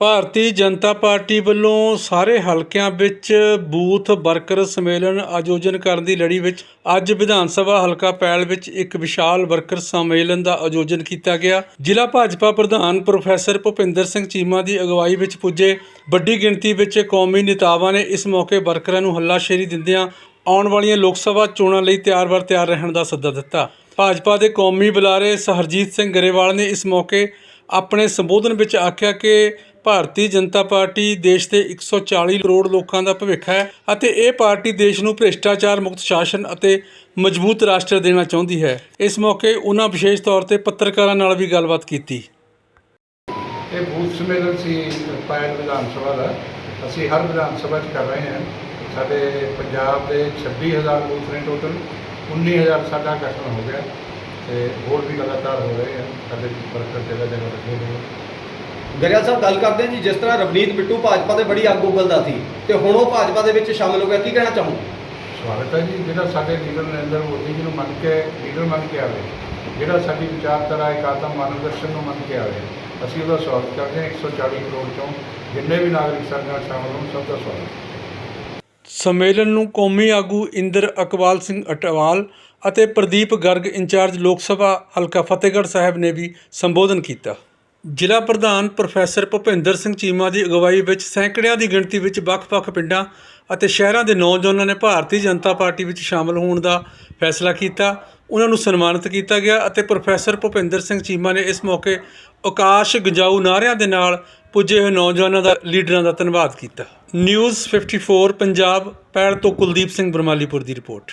Bharatiya Janata party ਵੱਲੋਂ ਸਾਰੇ ਹਲਕਿਆਂ ਵਿੱਚ ਬੂਥ ਵਰਕਰ ਸੰਮੇਲਨ ਆਯੋਜਨ ਕਰਨ ਦੀ ਲੜੀ ਵਿੱਚ ਅੱਜ ਵਿਧਾਨ ਸਭਾ ਹਲਕਾ ਪੈਲ ਵਿੱਚ ਇੱਕ ਵਿਸ਼ਾਲ ਵਰਕਰ ਸੰਮੇਲਨ ਦਾ ਆਯੋਜਨ ਕੀਤਾ ਗਿਆ। ਜ਼ਿਲ੍ਹਾ ਭਾਜਪਾ ਪ੍ਰਧਾਨ ਪ੍ਰੋਫੈਸਰ ਭੁਪਿੰਦਰ ਸਿੰਘ ਚੀਮਾ ਦੀ ਅਗਵਾਈ ਵਿੱਚ ਪੁੱਜੇ। ਵੱਡੀ ਗਿਣਤੀ ਵਿੱਚ ਕੌਮੀ ਨੇਤਾਵਾਂ ਨੇ ਇਸ ਮੌਕੇ ਵਰਕਰਾਂ ਨੂੰ ਹੱਲਾਸ਼ੇਰੀ ਦਿੰਦਿਆਂ ਆਉਣ ਵਾਲੀਆਂ ਲੋਕ ਸਭਾ ਚੋਣਾਂ ਲਈ ਤਿਆਰ-ਬਰ ਤਿਆਰ ਰਹਿਣ ਦਾ ਸੱਦਾ ਦਿੱਤਾ। ਭਾਜਪਾ ਦੇ ਕੌਮੀ ਬੁਲਾਰੇ ਸਰਜੀਤ ਸਿੰਘ ਗਰੇਵਾਲ ਨੇ ਇਸ ਮੌਕੇ ਆਪਣੇ ਸੰਬੋਧਨ ਵਿੱਚ ਆਖਿਆ ਕਿ ਭਾਰਤੀ ਜਨਤਾ ਪਾਰਟੀ ਦੇਸ਼ ਦੇ 140 ਕਰੋੜ ਲੋਕਾਂ ਦਾ ਭਵਿੱਖ ਹੈ ਅਤੇ ਇਹ ਪਾਰਟੀ ਦੇਸ਼ ਨੂੰ ਭ੍ਰਿਸ਼ਟਾਚਾਰ ਮੁਕਤ ਸ਼ਾਸਨ ਅਤੇ ਮਜ਼ਬੂਤ ਰਾਸ਼ਟਰ ਦੇਣਾ ਚਾਹੁੰਦੀ ਹੈ। ਇਸ ਮੌਕੇ ਉਹਨਾਂ ਵਿਸ਼ੇਸ਼ ਤੌਰ ਤੇ ਪੱਤਰਕਾਰਾਂ ਨਾਲ ਵੀ ਗੱਲਬਾਤ ਕੀਤੀ। ਇਹ ਬੂਥ ਸੰਮੇਲਨ ਸੀ ਪਾਇਲ ਵਿਧਾਨ ਸਭਾ ਦਾ। ਅਸੀਂ ਹਰ ਵਿਧਾਨ ਸਭਾ 'ਚ ਕਰ ਰਹੇ ਹਾਂ। ਸਾਡੇ ਪੰਜਾਬ ਦੇ 26000 ਬੂਥ ਨੇ ਟੋਟਲ 19000 ਸਾਡਾ ਗਠਨ ਹੋ ਗਿਆ। ਤੇ ਹੋਰ ਵੀ ਲਗਾਤਾਰ ਹੋ ਰਹੇ ਹਨ ਸਾਡੇ ਵਰਕਰ ਜਗ੍ਹਾ ਜਗ੍ਹਾ ਲੱਗੇ ਹੋਏ ਹਨ ਗਰੇਵਾਲ ਸਾਹਿਬ ਗੱਲ ਕਰਦੇ ਹਾਂ ਜੀ ਜਿਸ ਤਰ੍ਹਾਂ ਰਵਨੀਤ ਬਿੱਟੂ ਭਾਜਪਾ ਦੇ ਬੜੀ ਅੱਗ ਉਗਲਦਾ ਸੀ ਤੇ ਹੁਣ ਉਹ ਭਾਜਪਾ ਦੇ ਵਿੱਚ ਸ਼ਾਮਲ ਹੋ ਗਿਆ ਕੀ ਕਹਿਣਾ ਚਾਹੋ ਸਵਾਗਤ ਹੈ ਜੀ ਜਿਹੜਾ ਸਾਡੇ ਲੀਡਰ ਨਰਿੰਦਰ ਮੋਦੀ ਜੀ ਨੂੰ ਮੰਨ ਕੇ ਲੀਡਰ ਮੰਨ ਕੇ ਆਵੇ ਜਿਹੜਾ ਸਾਡੀ ਵਿਚਾਰਧਾਰਾ ਇੱਕ ਆਤਮ ਮਾਨਵ ਦਰਸ਼ਨ ਨੂੰ ਮੰਨ ਕੇ ਆਵੇ ਅਸੀਂ ਉਹਦਾ ਸਵਾਗਤ ਕਰਦੇ ਹਾਂ 140 ਕਰੋੜ ਚੋਂ ਜਿੰਨੇ ਵੀ ਨਾਗਰਿਕ ਸਾਡੇ ਨਾਲ ਸ਼ਾਮਲ ਹੋਣ ਸਭ ਦਾ ਸਵਾਗਤ। ਸੰਮੇਲਨ ਨੂੰ ਕੌਮੀ ਆਗੂ ਇੰਦਰ ਅਕਵਾਲ ਸਿੰਘ ਅਟਵਾਲ ਅਤੇ ਪ੍ਰਦੀਪ ਗਰਗ ਇੰਚਾਰਜ ਲੋਕ ਸਭਾ ਹਲਕਾ ਫਤਿਹਗੜ੍ਹ ਸਾਹਿਬ ਨੇ ਵੀ ਸੰਬੋਧਨ ਕੀਤਾ। ਜ਼ਿਲ੍ਹਾ ਪ੍ਰਧਾਨ ਪ੍ਰੋਫੈਸਰ ਭੁਪਿੰਦਰ ਸਿੰਘ ਚੀਮਾ ਦੀ ਅਗਵਾਈ ਵਿੱਚ ਸੈਂਕੜਿਆਂ ਦੀ ਗਿਣਤੀ ਵਿੱਚ ਵੱਖ-ਵੱਖ ਪਿੰਡਾਂ ਅਤੇ ਸ਼ਹਿਰਾਂ ਦੇ ਨੌਜਵਾਨਾਂ ਨੇ ਭਾਰਤੀ ਜਨਤਾ ਪਾਰਟੀ ਵਿੱਚ ਸ਼ਾਮਲ ਹੋਣ ਦਾ ਫੈਸਲਾ ਕੀਤਾ। ਉਹਨਾਂ ਨੂੰ ਸਨਮਾਨਿਤ ਕੀਤਾ ਗਿਆ ਅਤੇ ਪ੍ਰੋਫੈਸਰ ਭੁਪਿੰਦਰ ਸਿੰਘ ਚੀਮਾ ਨੇ ਇਸ ਮੌਕੇ ਆਕਾਸ਼ ਗੰਜਾਊ ਨਾਅਰਿਆਂ ਦੇ ਨਾਲ ਪੁੱਜੇ ਹੋਏ ਨੌਜਵਾਨਾਂ ਦਾ, ਲੀਡਰਾਂ ਦਾ ਧੰਨਵਾਦ ਕੀਤਾ। ਨਿਊਜ਼ 54 ਪੰਜਾਬ ਪੈੜ ਤੋਂ ਕੁਲਦੀਪ ਸਿੰਘ ਬਰਮਾਲੀਪੁਰ ਦੀ ਰਿਪੋਰਟ।